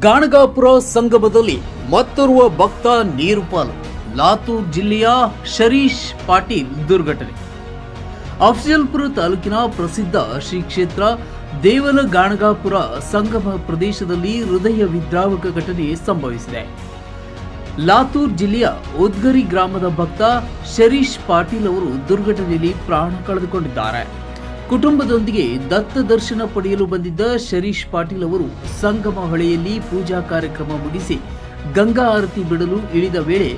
ಗಾಣಗಾಪುರ ಸಂಗಮದಲ್ಲಿ ಮತ್ತೋರ್ವ ಭಕ್ತ ನೀರುಪಾಲ್ ಲಾತೂರ್ ಜಿಲ್ಲೆಯ ಶರೀಶ್ ಪಾಟೀಲ್ ದುರ್ಘಟನೆ. ಅಫ್ಜಲ್ಪುರ ತಾಲೂಕಿನ ಪ್ರಸಿದ್ಧ ಶ್ರೀ ಕ್ಷೇತ್ರ ದೇವಲ ಗಾಣಗಾಪುರ ಸಂಗಮ ಪ್ರದೇಶದಲ್ಲಿ ಹೃದಯ ವಿದ್ರಾವಕ ಘಟನೆ ಸಂಭವಿಸಿದೆ. ಲಾತೂರ್ ಜಿಲ್ಲೆಯ ಉದ್ಗರಿ ಗ್ರಾಮದ ಭಕ್ತ ಶರೀಶ್ ಪಾಟೀಲ್ ಅವರು ದುರ್ಘಟನೆಯಲ್ಲಿ ಪ್ರಾಣ ಕಳೆದುಕೊಂಡಿದ್ದಾರೆ. ಕುಟುಂಬದೊಂದಿಗೆ ದತ್ತ ದರ್ಶನ ಪಡೆಯಲು ಬಂದಿದ್ದ ಶರೀಶ್ ಪಾಟೀಲ್ ಅವರು ಸಂಗಮ ಹೊಳೆಯಲ್ಲಿ ಪೂಜಾ ಕಾರ್ಯಕ್ರಮ ಮುಗಿಸಿ ಗಂಗಾ ಆರತಿ ಬಿಡಲು ಇಳಿದ ವೇಳೆ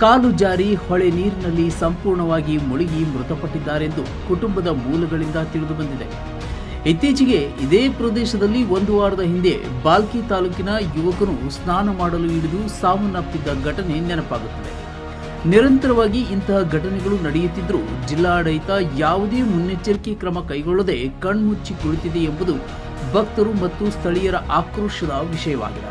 ಕಾಲು ಜಾರಿ ಹೊಳೆ ನೀರಿನಲ್ಲಿ ಸಂಪೂರ್ಣವಾಗಿ ಮುಳುಗಿ ಮೃತಪಟ್ಟಿದ್ದಾರೆಂದು ಕುಟುಂಬದ ಮೂಲಗಳಿಂದ ತಿಳಿದು ಬಂದಿದೆ. ಇತ್ತೀಚೆಗೆ ಇದೇ ಪ್ರದೇಶದಲ್ಲಿ ಒಂದು ವಾರದ ಹಿಂದೆ ಬಾಲ್ಕಿ ತಾಲೂಕಿನ ಯುವಕನು ಸ್ನಾನ ಮಾಡಲು ಇಳಿದು ಸಾವನ್ನಪ್ಪಿದ್ದ ಘಟನೆ ನೆನಪಾಗುತ್ತದೆ. ನಿರಂತರವಾಗಿ ಇಂತಹ ಘಟನೆಗಳು ನಡೆಯುತ್ತಿದ್ದರೂ ಜಿಲ್ಲಾಡಳಿತ ಯಾವುದೇ ಮುನ್ನೆಚ್ಚರಿಕೆ ಕ್ರಮ ಕೈಗೊಳ್ಳದೆ ಕಣ್ಮುಚ್ಚಿ ಕುಳಿತಿದೆ ಎಂಬುದು ಭಕ್ತರು ಮತ್ತು ಸ್ಥಳೀಯರ ಆಕ್ರೋಶದ ವಿಷಯವಾಗಿದೆ.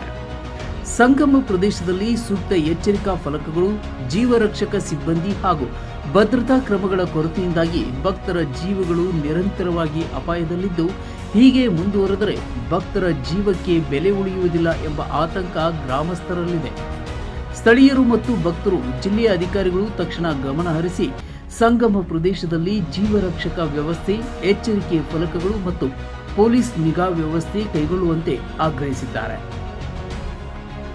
ಸಂಗಮ ಪ್ರದೇಶದಲ್ಲಿ ಸೂಕ್ತ ಎಚ್ಚರಿಕಾ ಫಲಕಗಳು, ಜೀವರಕ್ಷಕ ಸಿಬ್ಬಂದಿ ಹಾಗೂ ಭದ್ರತಾ ಕ್ರಮಗಳ ಕೊರತೆಯಿಂದಾಗಿ ಭಕ್ತರ ಜೀವಗಳು ನಿರಂತರವಾಗಿ ಅಪಾಯದಲ್ಲಿದ್ದು, ಹೀಗೆ ಮುಂದುವರೆದರೆ ಭಕ್ತರ ಜೀವಕ್ಕೆ ಬೆಲೆ ಉಳಿಯುವುದಿಲ್ಲ ಎಂಬ ಆತಂಕ ಗ್ರಾಮಸ್ಥರಲ್ಲಿದೆ. ಸ್ಥಳೀಯರು ಮತ್ತು ಭಕ್ತರು ಜಿಲ್ಲೆಯ ಅಧಿಕಾರಿಗಳು ತಕ್ಷಣ ಗಮನ ಹರಿಸಿ ಸಂಗಮ ಪ್ರದೇಶದಲ್ಲಿ ಜೀವರಕ್ಷಕ ವ್ಯವಸ್ಥೆ, ಎಚ್ಚರಿಕೆ ಫಲಕಗಳು ಮತ್ತು ಪೊಲೀಸ್ ನಿಗಾ ವ್ಯವಸ್ಥೆ ಕೈಗೊಳ್ಳುವಂತೆ ಆಗ್ರಹಿಸಿದ್ದಾರೆ.